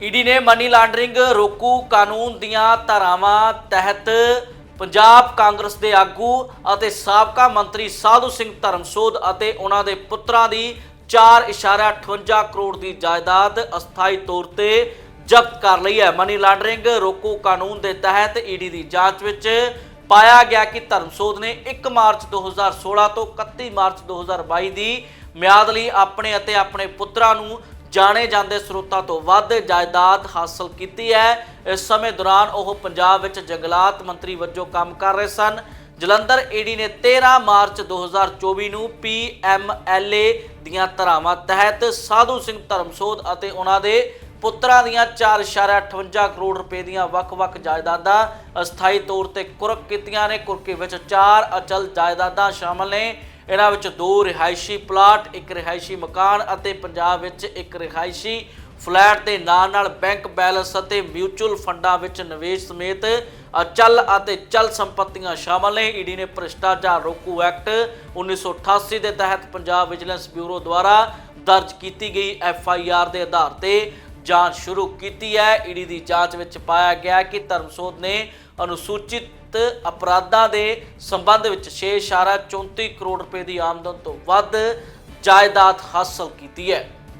ED ਨੇ money laundering ਰੋਕੂ ਕਾਨੂੰਨ ਦੀਆਂ ਧਾਰਾਵਾਂ ਤਹਿਤ ਪੰਜਾਬ ਕਾਂਗਰਸ ਦੇ ਆਗੂ ਅਤੇ ਸਾਬਕਾ ਮੰਤਰੀ ਸਾਧੂ ਸਿੰਘ ਧਰਮਸੋਧ ਅਤੇ ਉਹਨਾਂ ਦੇ ਪੁੱਤਰਾਂ ਦੀ 4.58 ਕਰੋੜ ਦੀ ਜਾਇਦਾਦ ਅਸਥਾਈ ਤੌਰ ਤੇ ਜ਼ਬਤ ਕਰ ਲਈ ਹੈ। ਮਨੀ ਲਾਂਡਰਿੰਗ ਰੋਕੂ ਕਾਨੂੰਨ ਦੇ ਤਹਿਤ ਈਡੀ ਦੀ ਜਾਂਚ ਵਿੱਚ ਪਾਇਆ ਗਿਆ ਕਿ ਧਰਮਸੋਧ ਨੇ 1 ਮਾਰਚ 2016 ਤੋਂ 31 ਮਾਰਚ 2022 ਦੀ ਮਿਆਦ ਲਈ ਆਪਣੇ ਅਤੇ ਆਪਣੇ ਪੁੱਤਰਾਂ ਨੂੰ ਜਾਣੇ ਜਾਂਦੇ ਸਰੋਤਾਂ ਤੋਂ ਵੱਧ ਜਾਇਦਾਦ ਹਾਸਲ ਕੀਤੀ ਹੈ। ਇਸ ਸਮੇਂ ਦੌਰਾਨ ਉਹ ਪੰਜਾਬ ਵਿੱਚ ਜੰਗਲਾਤ ਮੰਤਰੀ ਵਜੋਂ ਕੰਮ ਕਰ ਰਹੇ ਸਨ। ਜਲੰਧਰ ਈਡੀ ਨੇ 13 ਮਾਰਚ 2024 ਨੂੰ ਪੀਐਮਐਲਏ ਦੀਆਂ ਧਾਰਾਵਾਂ ਤਹਿਤ ਸਾਧੂ ਸਿੰਘ ਧਰਮਸੋਧ ਅਤੇ ਉਹਨਾਂ ਦੇ ਪੁੱਤਰਾਂ ਦੀਆਂ 4.58 ਕਰੋੜ ਰੁਪਏ ਦੀਆਂ ਵੱਖ-ਵੱਖ ਜਾਇਦਾਦਾਂ ਅਸਥਾਈ ਤੌਰ ਤੇ ਕੁਰਕ ਕੀਤੀਆਂ ਨੇ। ਕੁਰਕੀ ਵਿੱਚ ਚਾਰ ਅਚਲ ਜਾਇਦਾਦਾਂ ਸ਼ਾਮਲ ਨੇ। ਇਹਨਾਂ ਵਿੱਚ ਦੋ ਰਿਹਾਇਸ਼ੀ ਪਲਾਟ, ਇੱਕ ਰਿਹਾਇਸ਼ੀ ਮਕਾਨ ਅਤੇ ਪੰਜਾਬ ਵਿੱਚ ਇੱਕ ਰਿਹਾਇਸ਼ੀ ਫਲੈਟ ਦੇ ਨਾਲ ਨਾਲ ਬੈਂਕ ਬੈਲੈਂਸ ਅਤੇ ਮਿਊਚੁਅਲ ਫੰਡਾਂ ਵਿੱਚ ਨਿਵੇਸ਼ ਸਮੇਤ ਅਚਲ ਅਤੇ ਚਲ ਸੰਪਤੀਆਂ ਸ਼ਾਮਲ ਨੇ। ਈਡੀ ਨੇ ਭ੍ਰਿਸ਼ਟਾਚਾਰ ਰੋਕੂ ਐਕਟ 1988 ਦੇ ਤਹਿਤ ਪੰਜਾਬ ਵਿਜੀਲੈਂਸ ਬਿਊਰੋ ਦੁਆਰਾ ਦਰਜ ਕੀਤੀ ਗਈ ਐਫ ਆਈ ਆਰ ਦੇ ਆਧਾਰ ਤੇ ਜਾਂਚ ਸ਼ੁਰੂ ਕੀਤੀ ਹੈ। ਈਡੀ ਦੀ ਜਾਂਚ ਵਿੱਚ ਪਾਇਆ ਗਿਆ ਕਿ ਧਰਮਸੋਧ ਨੇ ਅਨੁਸੂਚਿਤ ਅਪਰਾਧਾਂ ਦੇ ਸੰਬੰਧ ਵਿੱਚ 6.34 ਕਰੋੜ ਰੁਪਏ ਦੀ ਆਮਦਨ ਤੋਂ ਵੱਧ ਜਾਇਦਾਦ ਹਾਸਲ ਕੀਤੀ ਹੈ।